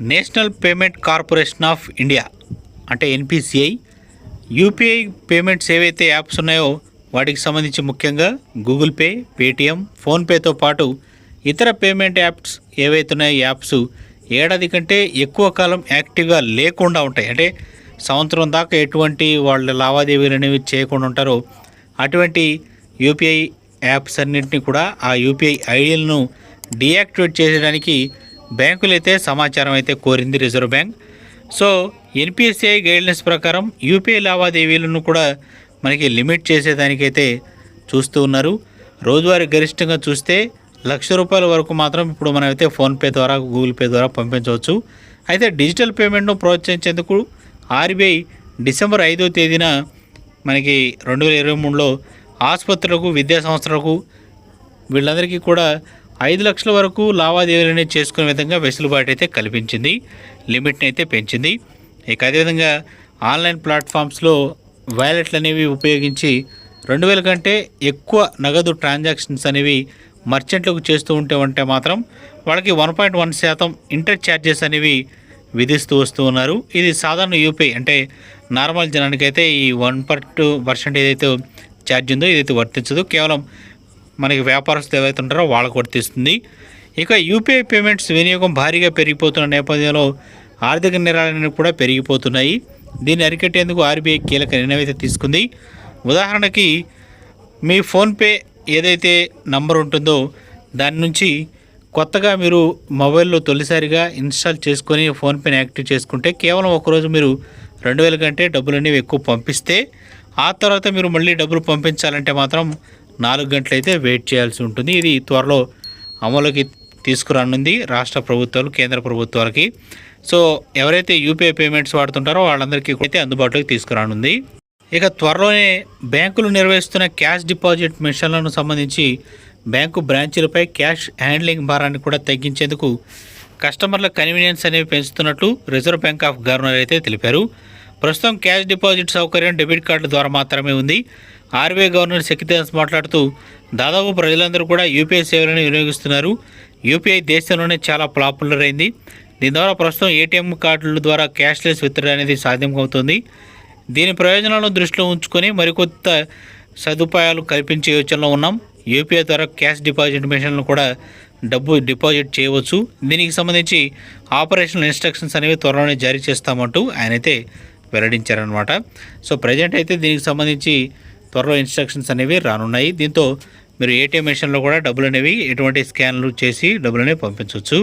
National payment corporation of India అంటే NPCI UPI payments ఏవైతే apps ఉన్నాయో వాటికి సంబంధించి ముఖ్యంగా గూగుల్ పే పేటిఎం ఫోన్పేతో పాటు ఇతర పేమెంట్ యాప్స్ ఏవైతే ఉన్నాయో యాప్స్ ఏడాది కంటే ఎక్కువ కాలం యాక్టివ్గా లేకుండా ఉంటాయి. అంటే సంవత్సరం దాకా ఎటువంటి వాళ్ళ లావాదేవీలు అనేవి చేయకుండా ఉంటారో అటువంటి యూపీఐ యాప్స్ అన్నింటినీ కూడా ఆ యూపీఐ ఐడీలను డియాక్టివేట్ చేయడానికి బ్యాంకులు అయితే సమాచారం అయితే కోరింది reserve bank. So NPSCI guidelines ప్రకారం యూపీఐ లావాదేవీలను కూడా మనకి లిమిట్ చేసేదానికైతే చూస్తూ ఉన్నారు. రోజువారీ గరిష్టంగా చూస్తే లక్ష రూపాయల వరకు మాత్రం ఇప్పుడు మనమైతే ఫోన్పే ద్వారా గూగుల్ పే ద్వారా పంపించవచ్చు. అయితే డిజిటల్ పేమెంట్ను ప్రోత్సహించేందుకు ఆర్బీఐ డిసెంబర్ ఐదో తేదీన మనకి రెండు వేల ఇరవై మూడులో ఆసుపత్రులకు విద్యా సంస్థలకు వీళ్ళందరికీ కూడా ఐదు లక్షల వరకు లావాదేవీలనే చేసుకునే విధంగా వెసులుబాటు అయితే కల్పించింది. లిమిట్ని అయితే పెంచింది. ఇక అదేవిధంగా ఆన్లైన్ ప్లాట్ఫామ్స్లో వ్యాలెట్లు అనేవి ఉపయోగించి రెండు వేల కంటే ఎక్కువ నగదు ట్రాన్సాక్షన్స్ అనేవి మర్చెంట్లకు చేస్తూ ఉంటే ఉంటే మాత్రం వాళ్ళకి వన్ పాయింట్ వన్ శాతం ఇంటర్ ఛార్జెస్ అనేవి విధిస్తూ వస్తూ ఉన్నారు. ఇది సాధారణ యూపీఐ అంటే నార్మల్ జనానికైతే ఈ వన్ పర్ టూ పర్సెంట్ ఏదైతే ఛార్జ్ ఉందో ఇదైతే వర్తించదు కేవలం మనకి వ్యాపారస్తులు ఏవైతే ఉంటారో వాళ్ళకు వర్తిస్తుంది ఇక యూపీఐ పేమెంట్స్ వినియోగం భారీగా పెరిగిపోతున్న నేపథ్యంలో ఆర్థిక నేరాలన్నీ కూడా పెరిగిపోతున్నాయి. దీన్ని అరికట్టేందుకు ఆర్బీఐ కీలక నిర్ణయం అయితే తీసుకుంది. ఉదాహరణకి మీ ఫోన్పే ఏదైతే నంబర్ ఉంటుందో దాని నుంచి కొత్తగా మీరు మొబైల్లో తొలిసారిగా ఇన్స్టాల్ చేసుకొని ఫోన్పేని యాక్టివ్ చేసుకుంటే కేవలం ఒకరోజు మీరు రెండు వేల కంటే డబ్బులు అనేవి ఎక్కువ పంపిస్తే ఆ తర్వాత మీరు మళ్ళీ డబ్బులు పంపించాలంటే మాత్రం నాలుగు గంటలైతే వెయిట్ చేయాల్సి ఉంటుంది. ఇది త్వరలో అమలుకి తీసుకురానుంది రాష్ట్ర ప్రభుత్వాలు కేంద్ర ప్రభుత్వాలకి. సో ఎవరైతే యూపీఐ పేమెంట్స్ వాడుతుంటారో వాళ్ళందరికీ అయితే అందుబాటులోకి తీసుకురానుంది. ఇక త్వరలోనే బ్యాంకులు నిర్వహిస్తున్న క్యాష్ డిపాజిట్ మిషన్లను సంబంధించి బ్యాంకు బ్రాంచీలపై క్యాష్ హ్యాండ్లింగ్ భారాన్ని కూడా తగ్గించేందుకు కస్టమర్ల కన్వీనియన్స్ అనేవి పెంచుతున్నట్లు రిజర్వ్ బ్యాంక్ ఆఫ్ గవర్నర్ అయితే తెలిపారు. ప్రస్తుతం క్యాష్ డిపాజిట్ సౌకర్యం డెబిట్ కార్డుల ద్వారా మాత్రమే ఉంది. ఆర్బీఐ గవర్నర్ శక్తిదాస్ మాట్లాడుతూ దాదాపు ప్రజలందరూ కూడా యూపీఐ సేవలను వినియోగిస్తున్నారు. యూపీఐ దేశంలోనే చాలా పాపులర్ అయింది. దీని ద్వారా ప్రస్తుతం ఏటీఎం కార్డుల ద్వారా క్యాష్లెస్ విత్డ్రా అనేది సాధ్యమవుతుంది. దీని ప్రయోజనాలను దృష్టిలో ఉంచుకొని మరికొత్త సదుపాయాలు కల్పించే యోచనలో ఉన్నాం. యూపీఐ ద్వారా క్యాష్ డిపాజిట్ మిషన్లు కూడా డబ్బు డిపాజిట్ చేయవచ్చు. దీనికి సంబంధించి ఆపరేషనల్ ఇన్స్ట్రక్షన్స్ అనేవి త్వరలోనే జారీ చేస్తామంటూ ఆయనైతే వెల్లడించారనమాట సో ప్రజెంట్ అయితే దీనికి సంబంధించి త్వరలో ఇన్స్ట్రక్షన్స్ అనేవి రానున్నాయి. దీంతో మీరు ఏటీఎం మిషన్లో కూడా డబ్బులు అనేవి ఎటువంటి స్కాన్లు చేసి డబ్బులు అనేవి పంపించవచ్చు